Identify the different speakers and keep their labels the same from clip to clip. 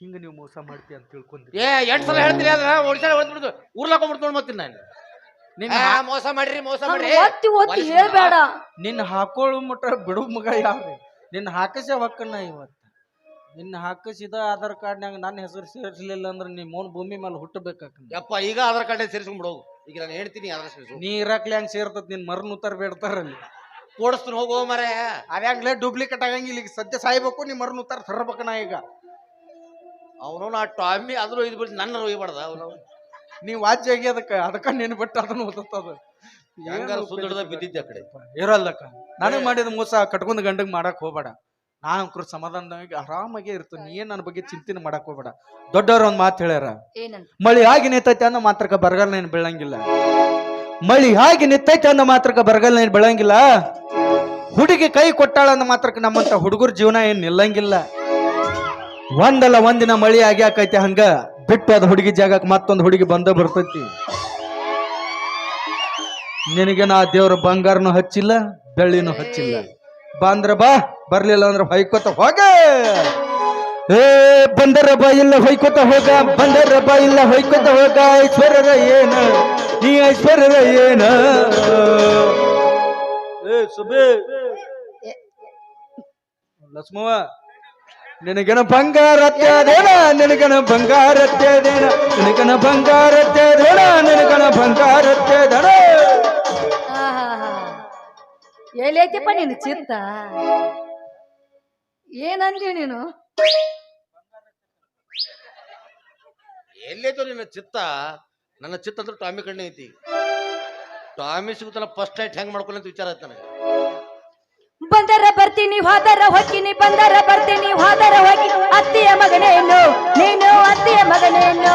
Speaker 1: ಹಿಂಗ ನೀವು ಮೋಸ ಮಾಡ್ತೀಯ ಅಂತ ತಿಳ್ಕೊಂಡಿ
Speaker 2: ಏ ಎಂಟ್ ಸಲ ಹೇಳ್ತೀನಿ ಅದ್ರ ಓಡಿಸಾರ ಹೊಡ್ಬಿಡ್ತು ಊರ್ಲಾಕ್ ಹೋಗ್ಬಿಡ್ತು ಮತ್ತೀನಿ ನಾನು
Speaker 1: ನಿನ್ನ
Speaker 2: ಆ,
Speaker 1: ಹಾ-
Speaker 2: ಮೋಸ ಮಾಡ್ರಿ ಮೋಸ
Speaker 3: ಮಾಡಿ
Speaker 2: ಮಾಡ್ರಿ.
Speaker 3: ಒತ್ತಿ. ಹೇಳ್ಬೇಡ.
Speaker 1: ನಿನ್ನ ಹಾಕೊಳ್ಳು ಮುಟ್ಟ ಬಿಡು ಮಗ ಯಾವ್ರಿ? ನಿನ್ನ ಹಾಕಸ ಹೊಕ್ಕನ್ನ ಇವತ್ತು. ನಿನ್ನ ಹಾಕಿಸಿದ ಆಧಾರ್ ಕಾರ್ಡ್ನಾಗ ನನ್ನ ಹೆಸರು ಸೇರಿಸಲಿಲ್ಲ ಅಂದ್ರೆ ನಿಮ್ಮ ಮೋನ್ ಭೂಮಿ ಮೇಲೆ ಹುಟ್ಟಬೇಕಾಕ
Speaker 2: ಯಪ್ಪ ಈಗ ಆಧಾರ್ ಕಾರ್ಡ್ ಸೇರಿಸ್ಕೊಂಡ್ಬಿಡೋ ಈಗ ನಾನು ಹೇಳ್ತೀನಿ ಆಧಾರ್ ಸೇರಿಸು
Speaker 1: ನೀ ಇರಾಕ್ಲಿ ಹೆಂಗ್ ಸೇರ್ತತ್ ನಿನ್ ಮರನ್ ಉತ್ತರ ಬೇಡ್ತಾರಲ್ಲಿ.
Speaker 2: ಓಡಿಸ್ತೀನಿ ಹೋಗೋ ಮರೆ
Speaker 1: ಅದ್ಯಾಂಗ್ಲೇ ಡೂಪ್ಲಿಕೇಟ್ ಆಗಂಗಿಲ್ಲ. ಈಗ ಸದ್ಯ ಸಾಯ್ಬೇಕು ನಿಮ್ಮ ಮರನು ಉತ್ತರ ತರಬೇಕ ನಾ ಈಗ.
Speaker 2: ಅವನು ನಾ ಟಾಮಿ ಆದ್ರೂ ಇದು ಬಿಟ್ಟು ನನ್ನ ಒಯ್ಬಾರ್ದ ಅವನು.
Speaker 1: ನೀ ವಾಜ್ಯ ಅದಕ್ಕೆ ಅದಕ್ಕ ನೆನ್ಬಿಟ್ಟು ಅದನ್ನು ಬಿಟ್ಟು ಅದನ್ನ ಓದತ್ತದ
Speaker 2: ಹೆಂಗಾರ ಸುದ್ದಡ್ದ ಬಿದ್ದಿದ್ದೆ ಆ ಕಡೆ?
Speaker 1: ಇರಲ್ಲಕ್ಕ. ನನಗೆ ಮಾಡಿದ ಮೋಸ ಕಟ್ಕೊಂಡ್ ಗಂಡಗ್ ಮಾಡಕ್ ಹೋಗ್ಬೇಡ. ನಾನು ಅಂಕರು ಸಮಾಧಾನವಾಗಿ ಆರಾಮಾಗೆ ಇರ್ತೀನಿ. ನೀ ಏನ್ ನನ್ನ ಬಗ್ಗೆ ಚಿಂತನೆ ಮಾಡಕ್ ಹೋಗ್ಬೇಡ. ದೊಡ್ಡವ್ರ ಒಂದ್ ಮಾತು ಹೇಳ್ಯಾರ.
Speaker 3: ಏನಂತ?
Speaker 1: ಮಳಿ ಆಗಿ ನಿಂತೈತೆ ಅನ್ನೋ ಮಾತ್ರಕ್ಕೆ ಬರಗಾಲ ಏನು ಬೆಳಂಗಿಲ್ಲ. ಮಳಿ ಆಗಿ ನಿಂತೈತೆ ಅನ್ನೋ ಮಾತ್ರಕ ಬರಗಾಲ ಏನು ಬೆಳಂಗಿಲ್ಲ. ಹುಡುಗಿ ಕೈ ಕೊಟ್ಟಾಳ ಅನ್ನೋ ಮಾತ್ರಕ್ಕೆ ನಮ್ಮಂತ ಹುಡುಗರ ಜೀವನ ಏನ್ ನಿಲ್ಲಂಗಿಲ್ಲ. ಒಂದಲ್ಲ ಒಂದಿನ ಮಳಿ ಆಗ್ಯಾಕೈತಿ ಆಕೈತೆ ಹಂಗ ಬಿಟ್ಟು ಅದ ಹುಡುಗಿ ಜಾಗಕ್ಕೆ ಮತ್ತೊಂದು ಹುಡುಗಿ ಬಂದ ಬರ್ತೈತಿ. ನಿನಗೆ ನಾ ದೇವ್ರ ಬಂಗಾರನು ಹಚ್ಚಿಲ್ಲ ಬೆಳ್ಳಿನೂ ಹಚ್ಚಿಲ್ಲ. ಬಂದ್ರ ಬಾ ಬರ್ಲಿಲ್ಲ ಅಂದ್ರೆ ಹೊಯ್ಕೋತ ಹೋಗ. ಏ ಬಂದರ ಬಾ ಇಲ್ಲ ಹೊಯ್ಕೋತ ಹೋಗ ಬಂದರ ಬಾ ಇಲ್ಲ ಹೊಯ್ಕೋತ ಹೋಗ ಐಶ್ವರ್ಯರ ಏನ ನೀ ಐಶ್ವರ್ಯರ ಏನ? ಏ ಸುಬೇ. ಲಕ್ಷ್ಮವ್ವ ನಿನಗನ ಬಂಗಾರತ್ಯದೇನ ನಿನಗನ ಬಂಗಾರತ್ಯದೇನ ನಿನಗನ ಬಂಗಾರತ್ಯದೇನ ನಿನಗನ ಬಂಗಾರ ತ್ಯಾದೇನ
Speaker 3: ಆಹಾಹಾ. ಎಲ್ಲೈತಿಪ್ಪ ನಿನ್ನ ಚಿತ್ತ? ಏನಂದಿ ನೀನು?
Speaker 2: ಎಲ್ಲೈತೋ ನಿನ್ನ ಚಿತ್ತ? ನನ್ನ ಚಿತ್ತ ಅಂದ್ರೆ ಟಾಮಿ ಕಣ್ಣೆ ಐತಿ ಟಾಮಿ ಸಿಗುತ್ತಲ್ಲ ಫಸ್ಟ್ ನೈಟ್ ಹೆಂಗ್ ಮಾಡ್ಕೊಳ್ಳಿ ಅಂತ ವಿಚಾರ ಆಯ್ತು ನನಗೆ.
Speaker 3: ಬಂದರ ಬರ್ತೀನಿ ಹೋದರ ಹೊಕ್ಕಿನಿ ಬಂದರ ಬರ್ತೀನಿ ಹೋದರ ಹೋಗಿ ಅತ್ತಿಯ ಮಗನೇನು? ನೀನು ಅತ್ತಿಯ ಮಗನೇನು?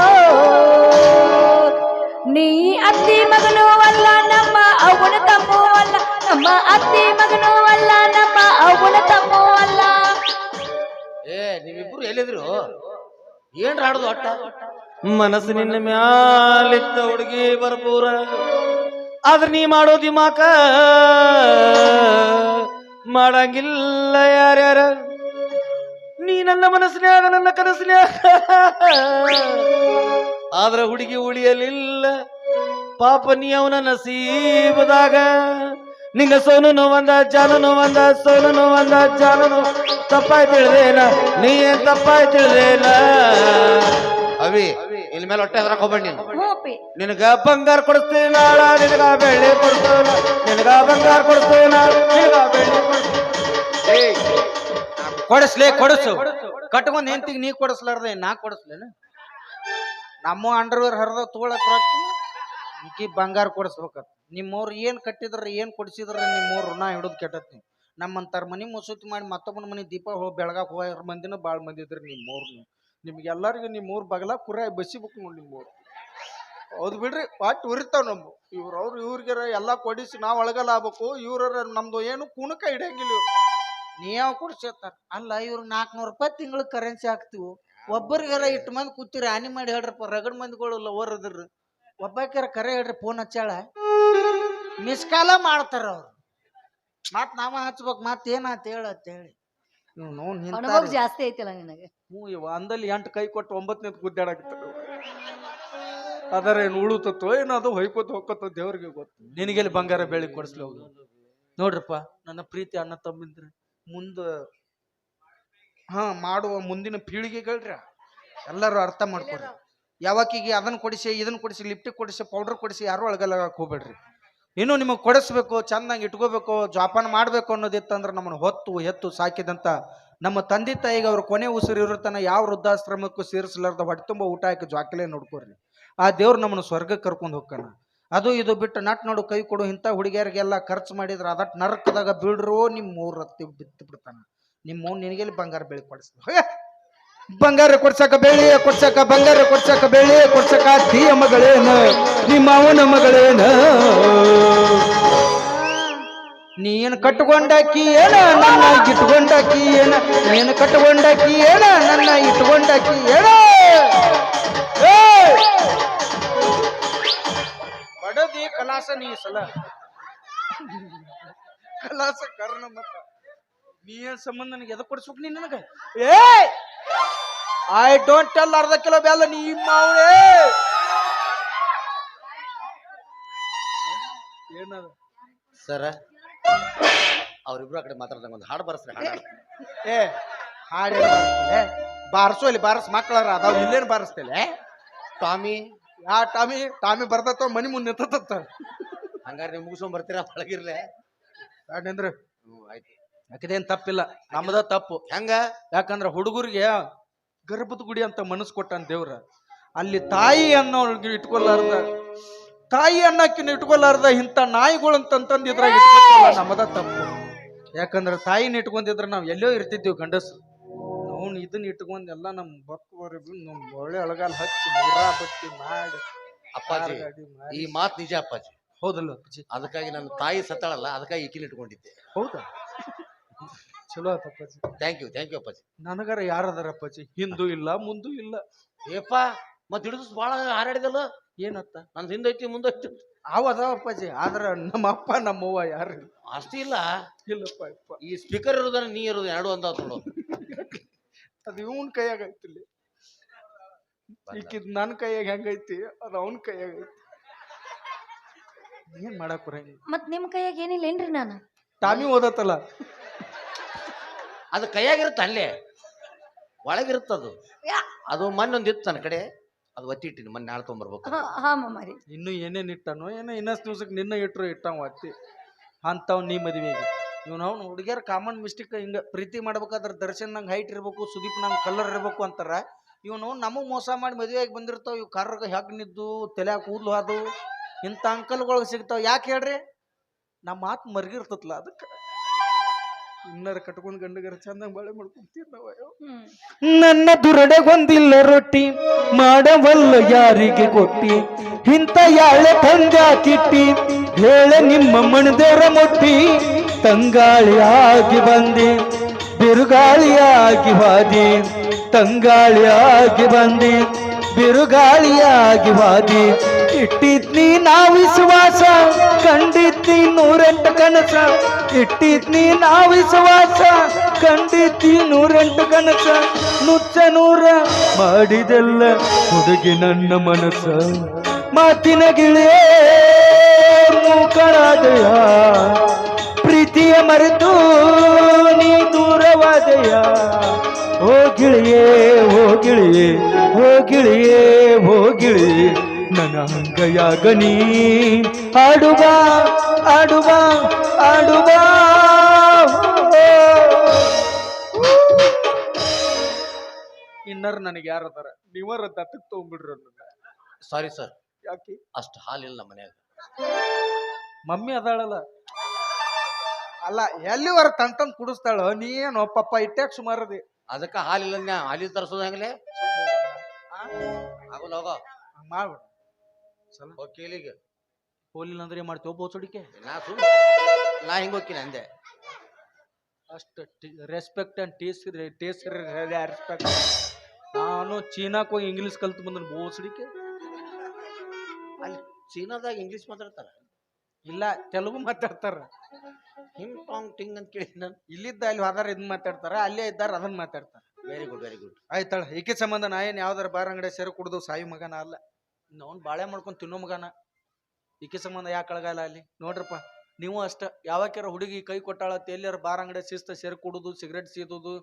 Speaker 3: ನೀ ಅತ್ತಿ ಮಗನು ಅಲ್ಲ ನಮ್ಮ ಅವನ ತಮ್ಮೂ ಅಲ್ಲ. ನಮ್ಮ ಅತ್ತಿ ಮಗನು ಅಲ್ಲ ನಮ್ಮ ಅವನ ತಮ್ಮೂ ಅಲ್ಲ.
Speaker 2: ಏ ನೀವಿಬ್ರು ಎಲ್ಲಿದ್ರು? ಏನ್ ಹಾಡುದು ಅಟ್ಟ? ಮನಸ್ಸು ನಿನ್ನ ಮ್ಯಾಲಿತ್ತ ಹುಡುಗಿ ಬರ್ಪೂರ ಆದ್ರೆ ನೀ ಮಾಡೋ ದಿಮಾಕ ಮಾಡಂಗಿಲ್ಲ ಯಾರ್ಯಾರ? ನೀ ನನ್ನ ಮನಸ್ಸಿನ್ಯಾಗ ನನ್ನ ಕನಸಿನ್ಯಾಗ. ಆದ್ರ ಹುಡುಗಿ ಉಳಿಯಲಿಲ್ಲ. ಪಾಪ ನೀ ಅವನ ನಸೀಬದಾಗ. ನಿಂಗ ಸೋನು ನೋವಂದ ಜಾನು ಒಂದ ಸೋನು ನೋವಂದ ಜಾನು ತಪ್ಪಾಯ್ ತಿಳಿದೇನ ನೀ. ಏನ್ ತಪ್ಪಾಯ್ತಿಳ್ದೇನ ಅವಿ ಇನ್ ಮೇಲೆ ಹೊಟ್ಟೆ ಹದ್ರಕ್ ಹೋಗ್ಬೇಡಿ ನೀನು.
Speaker 3: ಹೂಪಿ
Speaker 2: ನಿನಗ ಬಂಗಾರ ಕೊಡ್ತೀನಿ ನಾಳ ನಿನಗ ಬೆಳ್ಳಿ ಕೊಡ್ತೀನ ನಿನಗ ಬಂಗಾರ ಕೊಡಿಸ್ತೇನ ನಿನಗ ಬೆಳ್ಳಿ ಕೊಡ್ತೀನಿ ಏಯ್
Speaker 1: ಕೊಡಿಸ್ಲೇ ಕೊಡಿಸು. ಕಟ್ಕೊಂಡ್ ಹೆಂತಿಗೆ ನೀ ಕೊಡಿಸ್ಲಾರ್ದೆ ನಾ ಕೊಡಿಸ್ಲೇನು? ನಮ್ಮ ಅಂಡರ್ವೇರ್ ಹರಿದ ತೋಳಕ್ ಈಕಿ ಬಂಗಾರ ಕೊಡಿಸ್ಬೇಕತ್. ನಿಮ್ಮವ್ರು ಏನ್ ಕಟ್ಟಿದ್ರ ಏನ್ ಕೊಡಿಸಿದ್ರ ನಿಮ್ಮವ್ರು ಋಣ ಹಿಡಿದು ಕೆಟ್ಟತಿ ನಮ್ಮಂತಾರ ಮನಿ ಮುಸುತಿ ಮಾಡಿ ಮತ್ತೊಬ್ಬನ ಮನಿ ದೀಪ ಹೋಗಿ ಬೆಳಗಾಕ್ ಹೋಗಿ ಮಂದಿನ ಭಾಳ ಮಂದಿ ಇದ್ರಿ ನಿಮ್ಮವ್ರು ನಿಮ್ಗೆಲ್ಲರಿಗೂ ಊರ ಬಗಲ ಕುರೆ ಬಸಿಬೇಕು ನೋಡಿ ನಿಮ್ಮವ್ರು ಹೌದು ಬಿಡ್ರಿ ಪಾಟ್ ಉರಿತಾವ್ ನಮ್ಮ ಇವ್ರು ಅವ್ರು ಇವ್ರಿಗಾರ ಎಲ್ಲ ಕೊಡಿಸಿ ನಾವು ಒಳಗಲ್ಲ ಆಗ್ಬೇಕು ಇವ್ರ ನಮ್ದು ಏನು ಕುಣಕ ಇಡಂಗಿಲ್ಲ ಇವ್ರು. ನೀ ಯಾವ ಕೊಡ್ಸಿರ್ತಾರ ಅಲ್ಲ, ಇವ್ರು ನಾಲ್ಕುನೂರು ರೂಪಾಯಿ ತಿಂಗಳ ಕರೆನ್ಸಿ ಹಾಕ್ತಿವು. ಒಬ್ಬರಿಗಾರ ಇಟ್ಟು ಮಂದಿ ಕೂತಿರಿ, ಹಾನಿ ಮಾಡಿ ಹೇಳ್ರಪ್ಪ, ರಗಡ್ ಮಂದಿಗಳು ಓರದ್ರಿ. ಅದ್ರಿ ಒಬ್ಬಾಕ್ಯಾರ ಕರೆ ಹೇಳ್ರಿ ಫೋನ್ ಹಚ್ಚಾಳ ಮಿಸ್ ಕಾಲ ಮಾಡ್ತಾರ ಅವ್ರು. ಮತ್ ನಾವ ಹಚ್ಬೇಕು ಅಂತ ಏನಾತ್
Speaker 3: ಅನುಭವ
Speaker 1: ಹಿಂತಾರಿ.
Speaker 3: ಜಾಸ್ತಿ ಐತಿಲ್ಲ ನಿನಗೆ.
Speaker 1: ಹ್ಞೂ ಇವ ಅಂದಲ್ಲಿ ಎಂಟು ಕೈ ಕೊಟ್ಟು ಒಂಬತ್ತನೇ ಗುದ್ದಾಡಕತ್ತಾರ ಅದರ ಏನು ಉಳುತ್ತೋ ಏನೋ ಅದು ಹೊಯ್ಕೋತ ಹೋಗ್ಕೋತ ದೇವ್ರಿಗೆ ಗೊತ್ತು. ನಿನಗೆಲ್ಲಿ ಬಂಗಾರ ಬೆಳಿ ಕೊಡಿಸ್ಲಿ ಹೋಗು ನೋಡ್ರಪ್ಪ ನನ್ನ ಪ್ರೀತಿ ಅಣ್ಣ ತಮ್ಮಿಂದ್ರೆ ಮುಂದ ಹಾ ಮಾಡುವ ಮುಂದಿನ ಪೀಳಿಗೆಗಳ್ರಿ ಎಲ್ಲರೂ ಅರ್ಥ ಮಾಡ್ಕೊಡ್ರಿ ಯಾವಾಕಿಗೆ ಅದನ್ನ ಕೊಡಿಸಿ ಇದನ್ನ ಕೊಡಿಸಿ ಲಿಪ್ಟಿಕ್ ಕೊಡಿಸಿ ಪೌಡರ್ ಕೊಡಿಸಿ ಯಾರು ಒಳಗಲಾಗಕ್ಕೆ ಹೋಗ್ಬೇಡ್ರಿ. ಇನ್ನು ನಿಮಗೆ ಕೊಡಿಸ್ಬೇಕು ಚೆನ್ನಾಗಿ ಇಟ್ಕೋಬೇಕು, ಜೋಪಾನ ಮಾಡಬೇಕು ಅನ್ನೋದಿತ್ತಂದ್ರೆ ನಮ್ಮನ್ನು ಹೊತ್ತು, ಎತ್ತು ಸಾಕಿದಂಥ ನಮ್ಮ ತಂದೆ ತಾಯಿಗೆ ಅವರು ಕೊನೆ ಉಸಿರು ಇರುತ್ತಾನೆ ಯಾವ ವೃದ್ಧಾಶ್ರಮಕ್ಕೂ ಸೇರಿಸಲಾರ್ದ ಹೊಟ್ಟೆ ತುಂಬ ಊಟ ಹಾಕಿ ಜಾಕಲೇ ನೋಡ್ಕೊರಿ ಆ ದೇವ್ರು ನಮ್ಮನ್ನು ಸ್ವರ್ಗಕ್ಕೆ ಕರ್ಕೊಂಡು ಹೋಗ್ತಾನ ಅದು ಇದು ಬಿಟ್ಟು ನಟ್ ನೋಡು, ಕೈ ಕೊಡು, ಇಂಥ ಹುಡುಗಿಯರಿಗೆಲ್ಲ ಖರ್ಚು ಮಾಡಿದ್ರೆ ಅದಟ್ ನರಕದಾಗ ಬೀಳ್ರೋ ನಿಮ್ಮ ಮೂರು ಹತ್ತಿ ಬಿತ್ತು ಬಿಡ್ತಾನೆ ನಿಮ್ಮ ನಿನಗೆಲ್ಲಿ ಬಂಗಾರ ಬೆಳಿ ಕೊಡಿಸ್ಲ. ಬಂಗಾರ ಕೊಡ್ಸಕ ಬೆಳಿ ಕೊಡ್ಸಕ ಬಂಗಾರ ಕೊಡ್ಸಕ ಬೆಳಿ ಕೊಡ್ಸಕ ತೀಯ ಮಗಳೇನ, ನಿಮ್ಮ ಅವನ ಮಗಳೇನ? ನೀನು ಕಟ್ಕೊಂಡಾಕಿ ಏನ ನನ್ನ ಇಟ್ಕೊಂಡಾಕಿ ಏನ ನೀನು ಕಟ್ಕೊಂಡಾಕಿ ಏನ ನನ್ನ ಇಟ್ಕೊಂಡಾಕಿ ಏನ! ಬಡದಿ ಕಲಾಸ ನೀ ಸಲ. ಕಲಾಸ ಕರ್ಣ ಮತ್ತ. ನೀ ಸಂಬಂಧ ನನಗೆ ಎದ ಕೊಡ್ಸ್ಬೇಕು ನೀ ನನಗ? ಏ ಐ ಡೋಂಟ್ ಟೆಲ್ ಅರ್ಧ ಕಿಲೋ ಬೆಲ್ಲ ನಿಮ್ಮ ಅವಳೇ ಏನದ
Speaker 2: ಸರ ಅವ್ರಿಬ್ರು ಆ ಕಡೆ ಮಾತಾಡ್ದಂಗ ಒಂದು ಹಾಡು ಬರ್ಸ್ರಿ ಹಾಡು ಹಾಡು.
Speaker 1: ಏ ಹಾಡಿ ಬಾರಿಸು ಇಲ್ಲಿ ಬಾರಿಸ್ ಮಕ್ಕಳಾರ ಅದಾವ ಇಲ್ಲೇನು ಬಾರಿಸ್ತೇಲೆ
Speaker 2: ಟಾಮಿ.
Speaker 1: ಯಾ ಟಾಮಿ ಟಾಮಿ ಬರ್ತತ್ತ ಮನಿ ಮುಂದೆ ನಿಂತತ್ತ.
Speaker 2: ಹಂಗಾರೆ ನೀವು ಮುಗಿಸ್ಕೊಂಡ್ ಬರ್ತೀರಾ ಒಳಗಿರ್ಲೆ
Speaker 1: ಯಾಕಂದ್ರೆ
Speaker 2: ಹ್ಞೂ ಆಯ್ತು.
Speaker 1: ಯಾಕದೇನ್ ತಪ್ಪಿಲ್ಲ ನಮ್ಮದ ತಪ್ಪು.
Speaker 2: ಹೆಂಗ?
Speaker 1: ಯಾಕಂದ್ರ ಹುಡುಗರಿಗೆ ಗರ್ಭದ ಗುಡಿ ಅಂತ ಮನಸ್ಸು ಕೊಟ್ಟಾನ ದೇವ್ರ. ಅಲ್ಲಿ ತಾಯಿ ಅನ್ನೋ ಇಟ್ಕೊಲಾರ್ದ. ತಾಯಿ ಅನ್ನಕ್ಕಿನ ಇಟ್ಕೊಲಾರ್ದ ಇಂಥ ನಾಯಿಗಳು ಅಂತಂತಂದು ಇದ್ರಾಗ ಇಟ್ಕೊಲ್ಲ ನಮ್ಮದ ತಪ್ಪು. ಯಾಕಂದ್ರೆ ತಾಯಿನ ಇಟ್ಕೊಂಡಿದ್ರೆ ನಾವು ಎಲ್ಲೋ ಇರ್ತಿದ್ದೀವಿ ಗಂಡಸು ನಾವು ಇದನ್ನ ಇಟ್ಕೊಂಡು ಎಲ್ಲ ನಮ್ಮ ಬಕ್ಕವರೆಗೂ ನಮ್ ಒಳ್ಳೆ ಒಳಗಾಲ ಹಚ್ಚಿ ಬಟ್ಟಿ ಮಾಡಿ
Speaker 2: ಅಪ್ಪಾಜಿ ಈ ಮಾತು ನಿಜ ಅಪ್ಪಾಜಿ.
Speaker 1: ಹೌದಲ್ಲ ಅಪ್ಪಾಜಿ?
Speaker 2: ಅದಕ್ಕಾಗಿ ನನ್ನ ತಾಯಿ ಸತ್ತಾಳಲ್ಲ ಅದಕ್ಕಾಗಿ ಈಕಿನ ಇಟ್ಕೊಂಡಿದ್ದೆ.
Speaker 1: ಹೌದಾ? ಚಲೋ ಆತ ಅಪ್ಪಾಜಿ.
Speaker 2: ಥ್ಯಾಂಕ್ ಯು ಥ್ಯಾಂಕ್ ಯು ಅಪ್ಪಾಜಿ.
Speaker 1: ನನಗಾರ ಯಾರದಾರ ಅಪ್ಪಾಜಿ? ಹಿಂದೂ ಇಲ್ಲ ಮುಂದೂ ಇಲ್ಲ.
Speaker 2: ಏಪ್ಪ ಮತ್ತೆ ಹಿಡಿದು ಭಾಳ ಹಾರಾಡಿದಲ್ಲ?
Speaker 1: ಏನತ್ತ?
Speaker 2: ನಂದು ಹಿಂದೈತಿ ಮುಂದೈತಿ.
Speaker 1: ಅವ ಅದಾವ ಅಪ್ಪಾಜಿ ಆದ್ರ ನಮ್ಮ ಅಪ್ಪ ನಮ್ಮವ್ವ ಯಾರು? ಇಲ್ಲ.
Speaker 2: ಅಷ್ಟೇ ಇಲ್ಲ.
Speaker 1: ಇಲ್ಲಪ್ಪ ಅಪ್ಪ
Speaker 2: ಈ ಸ್ಪೀಕರ್ ಇರೋದನ್ನ ನೀ ಇರೋದು ಎರಡು ಅಂತ ನೋಡು.
Speaker 1: ಅದು ಇವನ್ ಕೈಯಾಗ ಐತಿಲ್ಲಿ ಈಕಿದ್ ನನ್ನ ಕೈಯಾಗ ಹೆಂಗೈತಿ ಅದು ಅವನ ಕೈಯಾಗ ಐತಿ. ಏನ್ ಮಾಡಕ್ ಬರಂಗಿಲ್ಲ.
Speaker 3: ಮತ್ ನಿಮ್ ಕೈಯಾಗ ಏನಿಲ್ಲ ಏನ್ರಿ ನಾನು?
Speaker 1: ಟಾಮಿ ಓದತ್ತಲ್ಲ?
Speaker 2: ಅದು ಕೈಯಾಗಿರುತ್ತೆ ಅಲ್ಲೇ. ಒಳಗಿರುತ್ತದು. ಅದು ಅದು ಒಂದು ಇತ್ತು ನನ್ನ ಕಡೆ. ಅದು ಒತ್ತಿ ಇಟ್ಟಿನಿ ಮೊನ್ನೆ ನಾಳೆ ತೊಗೊಂಬರ್ಬೇಕು
Speaker 3: ಹಾ ಮಾಮಾರಿ.
Speaker 1: ಇನ್ನು ಏನೇನ್ ಇಟ್ಟಾನೋ ಏನೋ ಇನ್ನಷ್ಟು ದಿವ್ಸಕ್ಕೆ ನಿನ್ನ ಇಟ್ರು ಇಟ್ಟವ ಅತ್ತಿ ಅಂತಾವ್ ನೀ ಮದುವೆಗೆ ಇವ್ ನಾವು ಹುಡುಗಿಯರ್ ಕಾಮನ್ ಮಿಸ್ಟೇಕ್ ಹಿಂಗ ಪ್ರೀತಿ ಮಾಡ್ಬೇಕಾದ್ರೆ ದರ್ಶನ್ ನಂಗೆ ಹೈಟ್ ಇರ್ಬೇಕು ಸುದೀಪ್ ನಂಗೆ ಕಲರ್ ಇರ್ಬೇಕು ಅಂತಾರ. ಇವನು ನಮಗೆ ಮೋಸ ಮಾಡಿ ಮದುವೆಯಾಗಿ ಬಂದಿರ್ತಾವ ಇವ್ ಕಾರ್ಗ ಹೆಗ್ ನಿದ್ದು ತಲೆ ಕೂದಲು ಅದು ಇಂಥ ಅಂಕಲ್ಗಳು ಸಿಗ್ತಾವ. ಯಾಕೆ ಹೇಳ್ರಿ? ನಮ್ಮ ಮಾತು ಮರ್ಗಿರ್ತತ್ಲ ಅದಕ್ಕೆ. ಇನ್ನರ ಕಟ್ಕೊಂಡ್ ಗಂಡಗರ ಚಂದ ಬಾಳೆ ಮಾಡ್ಕೊಂತೀವಿ ನಾವು ನನ್ನ ದುರಡೆಗೊಂದಿಲ್ಲ ರೊಟ್ಟಿ ಮಾಡವಲ್ಲ ಯಾರಿಗೆ ಕೊಟ್ಟಿ? ಇಂಥ ಯಾಳೆ ತಂದ ಕಿಟ್ಟಿ ಹೇಳ ನಿಮ್ಮ ಮಣದೇರ ಮುಟ್ಟಿ. ತಂಗಾಳಿಯಾಗಿ ಬಂದಿ ಬಿರುಗಾಳಿಯಾಗಿ ಬಾದಿ ತಂಗಾಳಿಯಾಗಿ ಬಂದಿ ಬಿರುಗಾಳಿಯಾಗಿ ಹಾದಿ ಇಟ್ಟಿದ್ನಿ ನಾ ವಿಶ್ವಾಸ, ಕಂಡಿದ್ನಿ ನೂರೆಂಟು ಕನಸ. ಇಟ್ಟಿದ್ನಿ ನಾ ವಿಶ್ವಾಸ ಕಂಡಿದ್ದಿ ನೂರೆಂಟು ಕನಸ. ನುಚ್ಚ ನೂರ ಮಾಡಿದೆಲ್ಲ ಹುಡುಗಿ ನನ್ನ ಮನಸ್ಸ. ಮಾತಿನ ಗಿಳಿಯೇ ಮೂಕಳಾದೆಯ. ಪ್ರೀತಿಯ ಮರೆತು ನೀ ದೂರವಾದೆಯ. ಓ ಗಿಳಿಯೇ ಓ ಗಿಳಿಯೇ. ನೀ ಆಡುವ ಆಡುವ ಆಡುವ ಇನ್ನರ್ ನನಗೆ ಯಾರದಾರ ನೀವರ ದತ್ತಕ್ಕೆ ತಗೊಂಡ್ಬಿಡ್ರಿ
Speaker 2: ಸಾರಿ ಸರ್
Speaker 1: ಯಾಕೆ?
Speaker 2: ಅಷ್ಟು ಹಾಲಿಲ್ಲ ಮನ್ಯಾಗ.
Speaker 1: ಮಮ್ಮಿ ಅದಾಳಲ್ಲ. ಅಲ್ಲ ಎಲ್ಲಿವರ ತನ್ ತಂದ್ ಕುಡಿಸ್ತಾಳ? ನೀ ಏನು ಪಪ್ಪ ಇಟ್ಟೆ ಸುಮಾರದಿ.
Speaker 2: ಅದಕ್ಕೆ ಹಾಲಿಲ್ಲ ಹಾಲಿ ತರಿಸೋದಾಗಲೇ ಆಗೋಲ್ಲ ಹೋಗೋ
Speaker 1: ಮಾಡ್ಬಿಡ.
Speaker 2: ಕೇಳಿಗೆ
Speaker 1: ಹೋಲಿಲ್ಲ ಅಂದ್ರೆ ಏನ್ ಮಾಡ್ತೀವಿ ಬೋಸಡಿಕೆ
Speaker 2: ನಾ ಸುಮ್ ನಾ ಹಿಂಗೆ ಹೋಗ್ತೀನಿ ಅಂದೆ.
Speaker 1: ಅಷ್ಟು respect and taste taste respect ನಾನು ಚೀನಾಕ್ ಹೋಗಿ ಇಂಗ್ಲೀಷ್ ಕಲ್ತು ಬಂದ್ರೆ ಬೋಸಡಿಕೆ
Speaker 2: ಅಲ್ಲಿ ಚೀನಾದಾಗ ಇಂಗ್ಲೀಷ್ ಮಾತಾಡ್ತಾರ?
Speaker 1: ಇಲ್ಲ ತೆಲುಗು ಮಾತಾಡ್ತಾರ.
Speaker 2: ಹಿಂಗ್ ಟಾಂಗ್ ಟಿಂಗ್ ಅಂತ ಕೇಳಿ ನಾನು.
Speaker 1: ಇಲ್ಲಿದ್ದ ಅಲ್ಲಿ ಹೋದಾರ ಇದನ್ನ ಮಾತಾಡ್ತಾರ ಅಲ್ಲೇ ಇದ್ದಾರ ಅದನ್ನ ಮಾತಾಡ್ತಾರ.
Speaker 2: ವೆರಿ ಗುಡ್ ವೆರಿ ಗುಡ್
Speaker 1: ಆಯ್ತಾಳ ಈಕೆ ಸಂಬಂಧ ನಾ ಏನು ಯಾವ್ದಾರ ಬಾರ ಅಂಗಡಿ ಸೇರು ಕುಡ್ದು ಸಾಯಿ ಮಗನ ಅಲ್ಲ. ಅವ್ನು ಬಾಳೆ ಮಾಡ್ಕೊಂಡು ತಿನ್ನೋ ಮಗನ. ಈಕೆ ಸಂಬಂಧ ಯಾಕೆ ಕಳಗಾಲ ಅಲ್ಲಿ? ನೋಡ್ರಪ್ಪ ನೀವು ಅಷ್ಟ ಯಾವಾಕ್ಯಾರ ಹುಡುಗಿ ಕೈ ಕೊಟ್ಟಾಳ ಎಲ್ಲಾರ ಬಾರ್ ಅಂಗಡಿ ಶಿಸ್ತ ಸೇರಿ ಕುಡುದು ಸಿಗರೇಟ್ ಸೀದುದು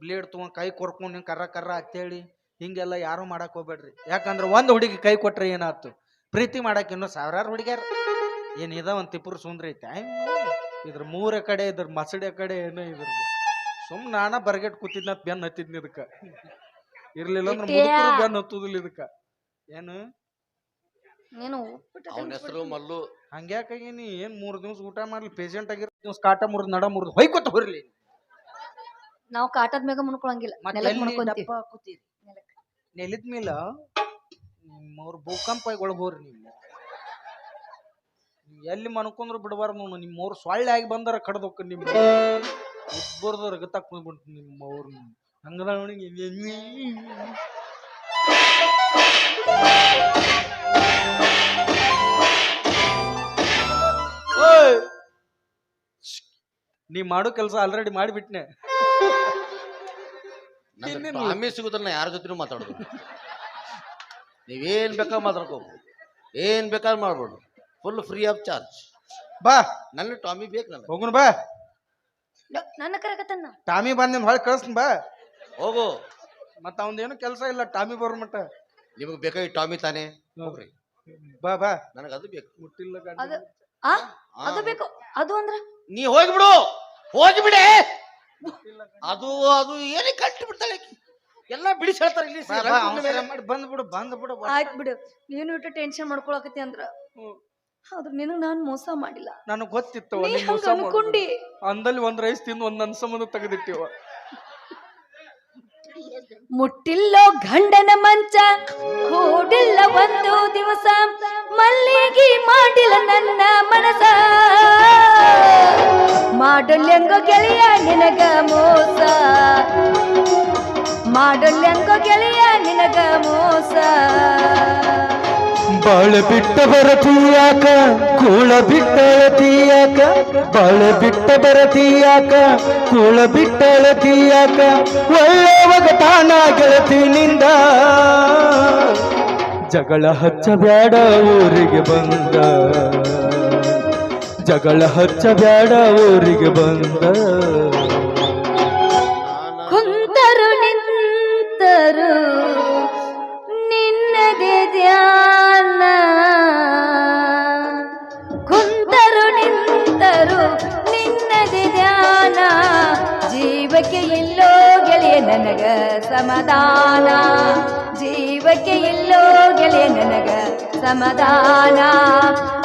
Speaker 1: ಬ್ಲೇಡ್ ತೊಗೊಂಡ್ ಕೈ ಕೊರ್ಕೊಂಡು ಹಿಂಗೆ ಕರ್ರ ಕರ್ರ ಅಂತೇಳಿ ಹಿಂಗೆಲ್ಲ ಯಾರು ಮಾಡಕ್ ಹೋಗ್ಬೇಡ್ರಿ. ಯಾಕಂದ್ರೆ ಒಂದು ಹುಡುಗಿ ಕೈ ಕೊಟ್ರೆ ಏನಾಯ್ತು ಪ್ರೀತಿ ಮಾಡಕ್ ಇನ್ನೂ ಸಾವಿರಾರು ಹುಡುಗಿಯರ್. ಏನ್ ಇದ ಒಂದ್ ತಿಪ್ಪುರು ಸುಂದ್ರ ಐತೆ. ಇದ್ರ ಮೂರ ಕಡೆ ಇದ್ರ ಮಸಡೆ ಕಡೆ ಏನೋ ಇದ್ರದ್ದು ಸುಮ್ ನಾನ ಬರ್ಗೆಟ್ ಕೂತಿದ್ನ ಬೆನ್ ಹತ್ತಿದ್ನಿ ಇದಕ್ಕ. ಇರ್ಲಿಲ್ಲ ಅಂದ್ರೆ ಬೆನ್ ಹತ್ತುದಿಲ್ಲ ಇದಕ್ಕ. ಏನು?
Speaker 3: ನೀನು ಉಪ್ಪಿಟ್ಟು
Speaker 2: ಅವನ ಹೆಸರು ಮಲ್ಲು.
Speaker 1: ಹಂಗ್ಯಾಕಾಗಿನಿ ಏನ್ ಮೂರ್ ದಿವ್ಸ ಊಟ ಮಾಡ್ಲಿ ಪೇಷಂಟ್ ಆಗಿರೋ ದಿವ್ಸ ಕಾಟ ಮುರಿದ್ ನಡ ಮುರಿದ್ ಹೊಯ್ಕೊತ ಹೊರ್ಲಿ
Speaker 3: ನಾವು ಕಾಟದ ಮ್ಯಾಗ ಮುನ್ಕೊಳಂಗಿಲ್ಲ
Speaker 1: ಮತ್ತೆ
Speaker 3: ನೆಲಕ್
Speaker 1: ಎಲ್ಲಿ
Speaker 3: ಮುನ್ಕೊಂತೀವಿ
Speaker 1: ದಪ್ಪ ಹಾಕೋತೀರಿ ನೆಲದ ಮೇಲೆ ನಿಮ್ಮವ್ರ ಭೂಕಂಪ ಒಳಗ್ ಹೋರಿ ನೀವು. ನೀವ್ ಎಲ್ಲಿ ಮನ್ಕೊಂಡ್ರು ಬಿಡಬಾರ್ದು ನೋಡು ನಿಮ್ಮವ್ರು ಸೊಳ್ಳೆ ಆಗಿ ಬಂದಾರ ಕಡ್ದೋಕ ನಿಮ್ಮ ಇಬ್ಬರದು ರಗತಾಕ್ ಅವ್ರ ನಿಮ್ಮವ್ರು. ಹಂಗದ ನೋಡಿ ಓಯ್! ನೀ ಮಾಡೋ ಕೆಲಸ ಆಲ್ರೆಡಿ ಮಾಡಿಬಿಟ್ನೆ.
Speaker 2: ಸಿಗುದ್ರ ನಾ ಯಾರ ಜೊತೆನೂ ಮಾತಾಡೋದು. ನೀವೇನ್ ಬೇಕಾದ್ರೆ ಮಾತಾಡ್ಕೋಬಹುದು ಏನ್ ಬೇಕಾದ್ರೆ ಮಾಡ್ಬೋದು. ಫುಲ್ ಫ್ರೀ ಆಫ್ ಚಾರ್ಜ್
Speaker 1: ಬಾ.
Speaker 2: ನನ್ನ ಟಾಮಿ ಬೇಕು ನನಗೆ.
Speaker 1: ಹೋಗುಣ ಬಾ.
Speaker 3: ನನ್ನ ಕರಕತನ್ನ
Speaker 1: ಟಾಮಿ ಬಂದಿನ ಹೊಳ್ ಕಳಿಸ್ತೀನಿ ಬಾ.
Speaker 2: ಹೋಗು.
Speaker 1: ಮತ್ತ ಅವಂದೇನು ಕೆಲಸ ಇಲ್ಲ ಟಾಮಿ ಬರೋ ಮಟ್ಟ.
Speaker 2: ನಿಮಗೆ ಬೇಕಾಗಿ ಟಾಮಿ ತಾನೇ? ಹೋಗ್ರಿ.
Speaker 1: ಬಾ ಬಾ.
Speaker 2: ನನಗೆ ಅದು ಬೇಕು.
Speaker 1: ಮುಟ್ಟಿಲ್ಲ
Speaker 3: ಅದು ಆ? ಅದು ಬೇಕು. ಅದು ಅಂದ್ರ?
Speaker 2: ನೀ ಹೋಗ್ಬಿಡು. ಹೋಗಿಬಿಡೆ. ಅದು ಅದು ಏನೇ ಕಟ್ಟಿ ಬಿಡ್ತಾಳೆ ಆಕಿ. ಎಲ್ಲ ಬಿಡಿಸಿ ಹೇಳ್ತಾರೆ ಇಲ್ಲಿ
Speaker 1: ಮಾಡಿ ಬಂದ್ಬಿಡು ಬಂದ್ ಬಿಡು ಬಾ.
Speaker 3: ಆಯ್ತು ಬಿಡು. ನೀನು ಇಟ್ಟು ಟೆನ್ಷನ್ ಮಾಡ್ಕೊಳಕತ್ತಿ ಅಂದ್ರ.
Speaker 1: ಹ್ಮ್.
Speaker 3: ಆದ್ರ ನಿನಗ್ ನಾನ್ ಮೋಸ ಮಾಡಿಲ್ಲ.
Speaker 1: ನನಗ್ ಗೊತ್ತಿತ್ತು
Speaker 3: ನೀ ಹಂಗ ಅನ್ಕೊಂಡಿ.
Speaker 1: ಅಂದಲ್ಲಿ ಒಂದ್ ರೈಸ್ ತಿಂದು ಒಂದ್ ನನ್ ಸಂಬಂಧ ತೆಗೆದಿಟ್ಟಿವ.
Speaker 3: ಮುಟ್ಟಿಲ್ಲೋ ಗಂಡನ ಮಂಚ ಕೂಡಿಲ್ಲ ಒಂದು ಮಲ್ಲಿಗೆ ಮಾಡಿಲ್ಲ ನನ್ನ ಮನಸ. ಮಾಡಲ್ಯಂಗೋ ಗೆಳೆಯ ನಿನಗ ಮೋಸ. ಮಾಡಲ್ಯಂಗೋ ಗೆಳೆಯ ನಿನಗ ಮೋಸ.
Speaker 4: ಬಾಳ ಬಿಟ್ಟ ಬರತೀಯಾಕ, ಕೂಳ ಬಿಟ್ಟಳತೀಯಾಕ ಬಾಳ ಬಿಟ್ಟ ಬರತೀಯಾಕ, ಕೂಳ ಬಿಟ್ಟಳತೀಯಾಕ ಒಳ್ಳೆಯವಾಗ ತಾನ ಗೆಳತಿನಿಂದ ಜಗಳ ಹಚ್ಚಬೇಡ ಊರಿಗೆ ಬಂದ. ಜಗಳ ಹಚ್ಚಬೇಡ ಊರಿಗೆ ಬಂದ.
Speaker 3: ಕುಂತರು ನಿಂತರು, ನಿನ್ನದೇ ಧ್ಯಾನ. ಕುಂತರು ನಿಂತರು, ನಿನ್ನದೇ ಧ್ಯಾನ. ಜೀವಕ್ಕೆ ಇಲ್ಲೋ ಗೆಳೆಯ ನನಗ ಸಮಾಧಾನ. ಜೀವಕ್ಕೆ ಗೆಳೆಯ ನನಗ ಸಮಾಧಾನ ಅವರಿಸದಿಲ್ಲ